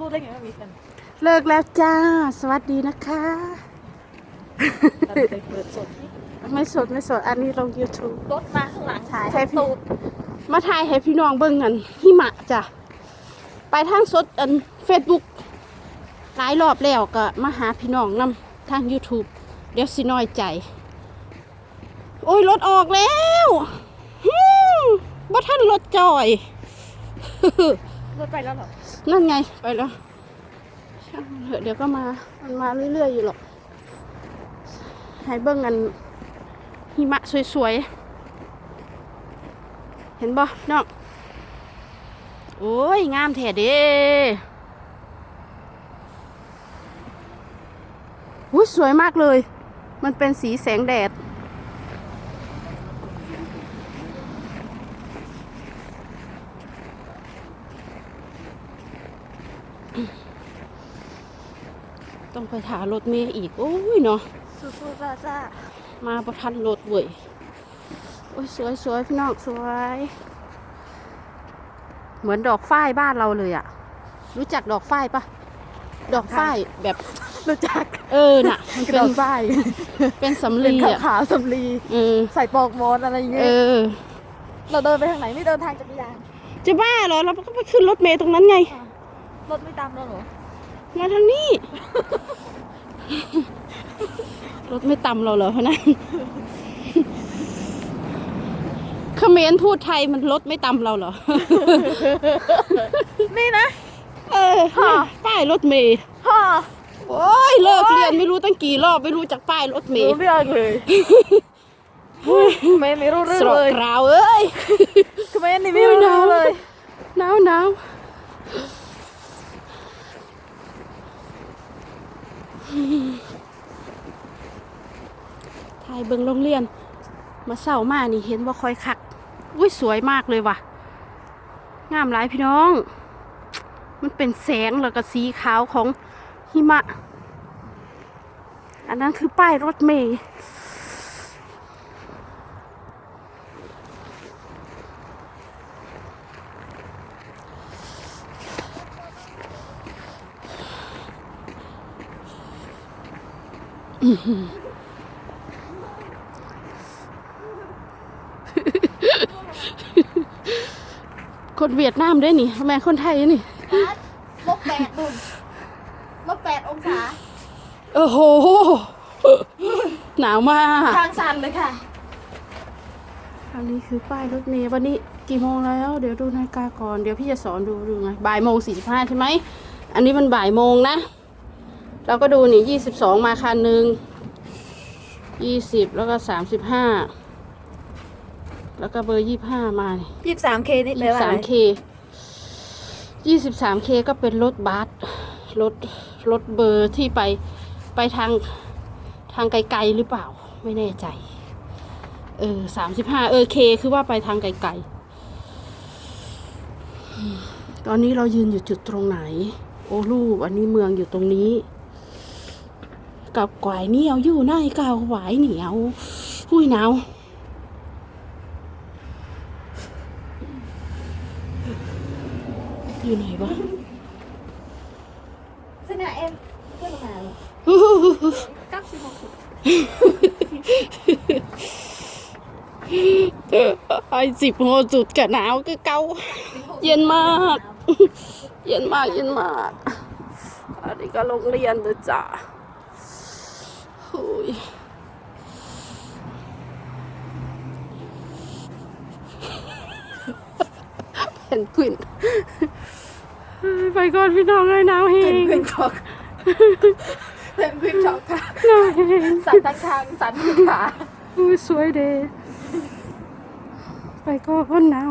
รู้ได้ไงว่ามีกันเลิกแล้วจ้า สวัสดีนะคะเราไปเปิดสดที่ไม่สดไม่สดอันนี้ลง YouTube รถมาข้างหลังถ่ายใช่พี่ตูดมาถ่ายให้พี่น้องเบิ่งกันหิมะจ้ะ ไปทางสดอันเฟซบุ๊กหลายรอบแล้วก็มาหาพี่น้องนำทาง YouTube เดี๋ยวสิน้อยใจ โอ้ยรถออกแล้วฮึ่มบ่ท่านรถจอย รถไปแล้วเหรอ นั่นไงไปแล้วช่างเถอะเดี๋ยวก็มามันมาเรื่อยๆอยู่หรอกให้เบิ่งกันหิมะสวยๆ เห็นบ่น้องโอ้ย งามแท้เด้หูสวยมากเลย มันเป็นสีแสงแดด ต้องไปถารถเมย์อีก โอ้ยเนาะสู้ๆซ่าซ่ามาประทันรถเว้ยโอ้ยสวยสวยพี่น้องสวย เหมือนดอกฝ้ายบ้านเราเลยอะรู้จักดอกฝ้ายปะดอกฝ้ายแบบรู้จัก เออน่ะ มันกระเป็โดนดป้ายเป็นสำเป็นลีขาวอะขาวๆสำลีเออใส่ปลอกมอนอะไรอย่างเงี้เอยอเราเดินไปทางไหนไม่เดินทางจักรยานจะบ้าเหรอเราก็ไปขึ้นรถเมย์ตรงนั้นไง รถไม่ตามเราเหรอ มาทางนี้ รถไม่ต่ำเราเหรอพะนะเขมรพูดไทยมันรถไม่ต่ำเราเหรอ นี่นะ เออค่ะป้ายรถเมย์ฮ่าโอ้ยเลิกเรียนไม่รู้ตั้งกี่รอบไม่รู้จักป้ายรถเมรู้ย์เรื่องเลยไม่ไม่รู้เรื่องสรเลกยกราวเอ้ยคือไม่นี่ไม่รู้เรื่องเลย หนาวหนาว ถ่ายเบิงโรงเรียน มาเศร้ามานี่เห็นว่าคอยคัก อุ้ยสวยมากเลยว่ะ งามหลายพี่น้อง มันเป็นแสงแล้วก็สีขาวของหิมะ อันนั้นคือป้ายรถเมย์ คนเวียดนามด้วยนี่ทำไมคนไทยนี่ลบแปดนุ่นลบแปดองศา โอ้โห หนาวมาก ทางชันเลยค่ะ อันนี้คือป้ายรถเมล์วันนี้กี่โมงแล้ว เดี๋ยวดูนาฬิกาก่อน เดี๋ยวพี่จะสอนดูดูไง บ่ายโมงสี่สิบห้าใช่ไหม อันนี้มันบ่ายโมงนะ เราก็ดูนี่ยี่สิบสองมาคันหนึ่งยี่สิบแล้วก็สามสิบห้าแล้วก็เบอร์ยี่ห้ามายี่สิบสามเคนี่แปลยี่ว่าสาอะมไรเคยี่สิบสามเคก็เป็นรถบัสรถรถเบอร์ที่ไปไปทางทางไกลๆหรือเปล่า ไม่แน่ใจ เออสามสิบห้าเออเคคือว่าไปทางไกลๆอืมตอนนี้เรายืนอยู่จุดตรงไหน โอ้ลูกอันนี้เมืองอยู่ตรงนี้ กับกวายเหนียวอยู่ในกาวหวายเหนียวหุยหนาวอยู่ไหนวะสนาเอ็มเพื่อนมาเก้าสิบหกสิบไอสิบโมจุดกับหนาวก็เกาเย็นมาก เย็นมากเย็นมาก อันนี้ก็โรงเรียนเลยจ้ะโอ้ย เพนกวินไปก่อนพี่น้องเลยหนาวเฮเป็นงควินช็อกเป็นควินช็อกค่ะหนาวเฮงสันทางทางสันขา อุ้ยสวยเดย์ไปก่อนหนาว